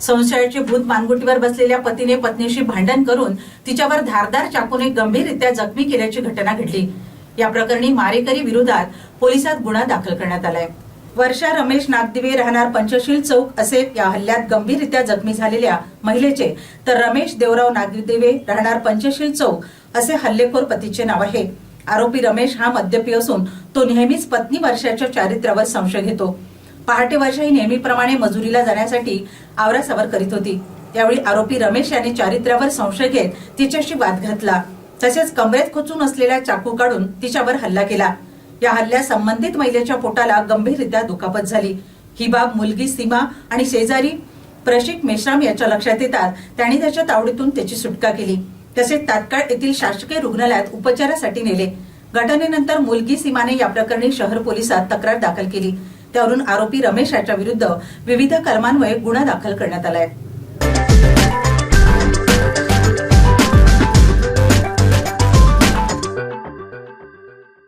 संशयाचे भूत मानगुटीवर बसलेल्या पतीने पत्नीशी भांडण करून तिच्यावर धारदार चाकूने गंभीररित्या जखमी केल्याची घटना घडली. या प्रकरणी मारेकरी विरोधात पोलिसात गुन्हा दाखल करण्यात आलाय. वर्षा रमेश नागदिवे राहणार पंचशील चौक असे या हल्ल्यात गंभीररित्या जखमी झालेल्या महिलेचे तर रमेश देवराव नागदिवे राहणार पंचशील चौक असे हल्लेखोर पतीचे नाव आहे. आरोपी रमेश हा मद्यपी असून तो नेहमीच पत्नी वर्षाच्या चारित्र्यावर संशय घेतो. पहाटे वर्षा ही नेहमीप्रमाणे मजुरीला जाण्यासाठी आवरासावर करीत होती. त्यावेळी आरोपी रमेश याने चारित्र्यावर संशय घेत तिच्याशी वाद घातला. तसेच कमरेत खोचून असलेला चाकू काढून तिच्यावर हल्ला केला. या हल्ल्यात संबंधित महिलेच्या पोटाला गंभीररित्या दुखापत झाली. ही बाब मुलगी सीमा आणि शेजारी प्रशिक मेश्राम याच्या लक्षात येतात. त्यांनी त्याच्या तावडीतून त्याची सुटका केली. तसेच तात्काळ येथील शासकीय रुग्णालयात उपचारासाठी नेले. घटनेनंतर मुलगी सीमाने या प्रकरणी शहर पोलिसात तक्रार दाखल केली. त्यावरून आरोपी रमेश याच्या विरुद्ध विविध कलमान्वये गुन्हा दाखल करण्यात आलाय.